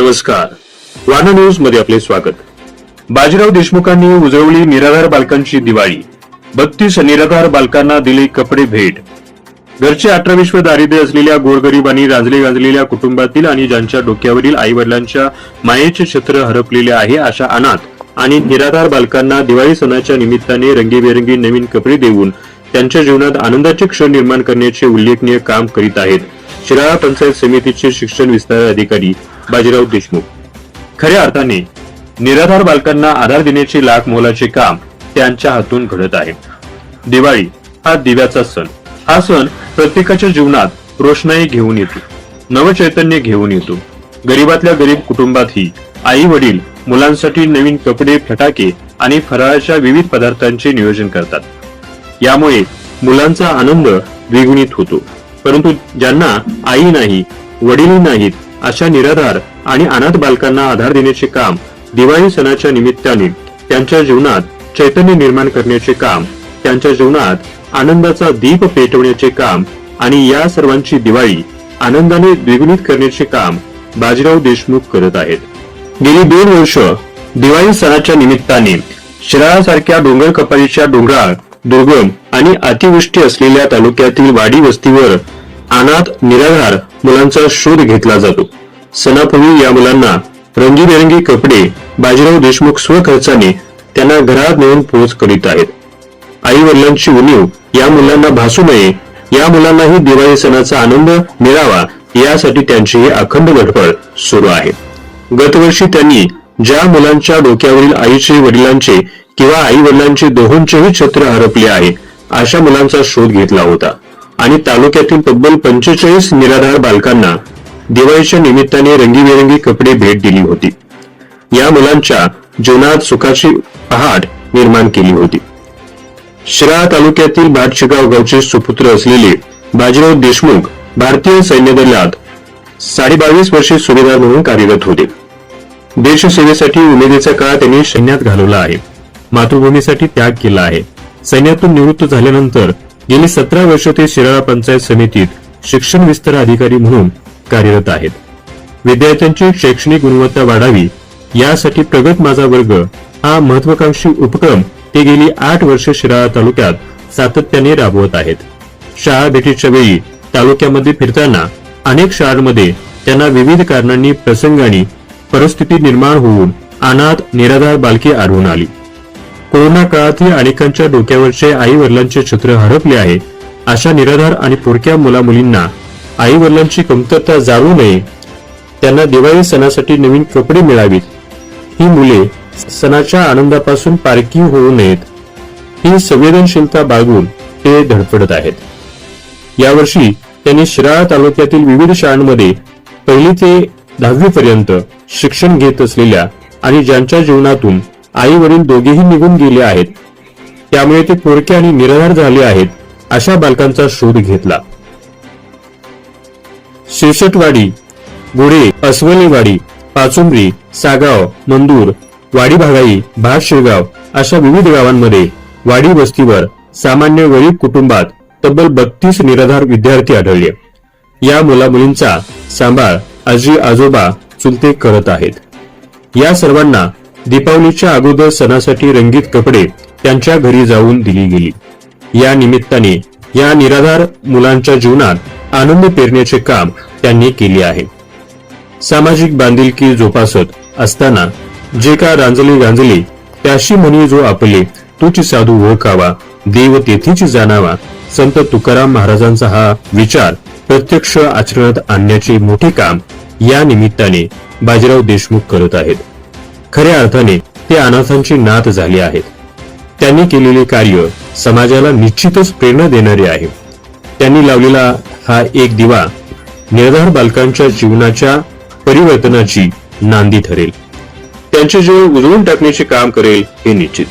नमस्कार. वाना न्यूजमध्ये आपले स्वागत. बाजीराव देशमुखांनी उजळवली निराधार बालकांची दिवाळी. बत्तीस निराधार बालकांना दिले कपडे भेट. घरचे अठराविश्व दारिद्र्य असलेल्या गोरगरिबांनी रांजले गाजलेल्या कुटुंबातील आणि ज्यांच्या डोक्यावरील आई वडिलांच्या मायेचे छत्र हरपलेले आहे अशा अनाथ आणि निराधार बालकांना दिवाळी सणाच्या निमित्ताने रंगीबेरंगी नवीन कपडे देऊन त्यांच्या जीवनात आनंदाचे क्षण निर्माण करण्याचे उल्लेखनीय काम करीत आहेत. शिराळा पंचायत समितीचे शिक्षण विस्तार अधिकारी बाजीराव देशमुख. खऱ्या अर्थाने निराधार बालकांना आधार देण्याचे लाख मोलाचे काम त्यांच्या हातून घडत आहे. दिवाळी हा दिव्याचा सण. हा सण प्रत्येकाच्या जीवनात रोषणाई घेऊन येतो. नवचैतन्य घेऊन येतो. गरीबातल्या गरीब कुटुंबातही आई वडील मुलांसाठी नवीन कपडे फटाके आणि फराळाच्या विविध पदार्थांचे नियोजन करतात. यामुळे मुलांचा आनंद द्विगुणित होतो. परंतु ज्यांना आई नाही वडील नाहीत अशा निराधार आणि अनाथ बालकांना आधार देण्याचे काम दिवाळी सणाच्या निमित्ताने त्यांच्या जीवनात चैतन्य निर्माण करण्याचे काम त्यांच्या जीवनात आनंदाचा दीप पेटवण्याचे काम आणि या सर्वांची दिवाळी आनंदाने द्विगुणित करण्याचे काम बाजीराव देशमुख करत आहेत. गेली दोन वर्ष दिवाळी सणाच्या निमित्ताने शिराळासारख्या डोंगर कपारीच्या डोंगराळ दुर्गम आणि अतिवृष्टी असलेल्या तालुक्यातील वाडी वस्तीवर अनाथ निराधार मुलांचा शोध घेतला जातो. सणापूर्वी या मुलांना रंगीबेरंगी कपडे बाजीराव देशमुख स्वखर्चाने त्यांना घरात नेऊन पोहोच करीत आहेत. आई वडिलांची उणीव या मुलांना भासू नये या मुलांनाही दिवाळी सणाचा आनंद मिळावा यासाठी त्यांची ही अखंड धडपड सुरू आहे. गतवर्षी त्यांनी ज्या मुलांच्या डोक्यावरील आईचे वडिलांचे किंवा आई वडिलांचे दोहोंचेही छत्र हरपले आहे अशा मुलांचा शोध घेतला होता. आणि तालुक्यातील तब्बल पंचेचाळीस निराधार बालकांना दिवाळीच्या निमित्ताने रंगीबेरंगी कपडे भेट दिली होती. या मुलांच्या जीवनात सुखाची पहाट निर्माण केली होती. शिराळा तालुक्यातील भाटशेगाव गावचे सुपुत्र असलेले बाजीराव देशमुख भारतीय सैन्य दलात साडेबावीस वर्षे सुभेदार म्हणून कार्यरत होते. देशसेवेसाठी उमेदीचा काळ त्यांनी सैन्यात घालवला आहे. मातृभूमीसाठी त्याग केला आहे. सैन्यातून निवृत्त झाल्यानंतर गेली सतरा वर्ष ते शिराळा पंचायत समितीत शिक्षण विस्तार अधिकारी म्हणून कार्यरत आहेत. विद्यार्थ्यांची शैक्षणिक गुणवत्ता वाढावी यासाठी प्रगत माझा वर्ग हा महत्वाकांक्षी उपक्रम ते गेली आठ वर्ष शिराळा तालुक्यात सातत्याने राबवत आहेत. शाळा भेटीच्या वेळी तालुक्यामध्ये फिरताना अनेक शाळांमध्ये त्यांना विविध कारणांनी प्रसंगाने परिस्थिती निर्माण होऊन अनाथ निराधार बालकी आढळून आली. कोरोना काळातही अनेकांच्या डोक्यावरचे आई वडिलांचे छत्र हरपले आहे अशा निराधार आणि पोरक्या मुला मुलींना आई वडिलांची कमतरता जाणू नये त्यांना दिवाळी सणासाठी नवीन कपडे मिळावीत. ही मुले सणाच्या आनंदापासून पारखी होऊ नयेत. ही संवेदनशीलता बाळगून ते धडपडत आहेत. यावर्षी त्यांनी शिराळा तालुक्यातील विविध शाळांमध्ये पहिली ते दहावी पर्यंत शिक्षण घेत असलेल्या आणि ज्यांच्या जीवनातून आई वडील दोघेही निघून गेले आहेत त्यामुळे ते पोरके आणि निराधार झाले आहेत अशा बालकांचा शोध घेतला. शिरसटवाडी गोडे अस्वलेवाडी पाचुंबरी सागाव मंदूर वाडी भागाई भात शिरगाव अशा विविध गावांमध्ये वाडी वस्तीवर सामान्य गरीब कुटुंबात तब्बल बत्तीस निराधार विद्यार्थी आढळले. या मुलामुलींचा सांभाळ आजी आजोबा चुलते करत आहेत. या सर्वांना दीपावलीच्या अगोदर सणासाठी रंगीत कपडे त्यांच्या घरी जाऊन दिली गेली. या निमित्ताने या निराधार मुलांच्या जीवनात आनंद पेरण्याचे काम त्यांनी केली आहे. सामाजिक बांधिलकी जोपासत असताना जे का रांजली गांजली त्याशी म्हणी जो आपले तूच साधू ओळखावा देव तेथीच जाणावा संत तुकाराम महाराजांचा हा विचार प्रत्यक्ष आचरणात आणण्याचे मोठे काम या निमित्ताने बाजीराव देशमुख करत आहेत. खऱ्या अर्थाने ते अनाथांची नात झाले आहेत. त्यांनी केलेले कार्य समाजाला निश्चितच प्रेरणा देणारे आहे. त्यांनी लावलेला हा एक दिवा निराधार बालकांच्या जीवनाच्या परिवर्तनाची नांदी ठरेल त्यांचे जीवन उजळून टाकण्याचे काम करेल हे निश्चित.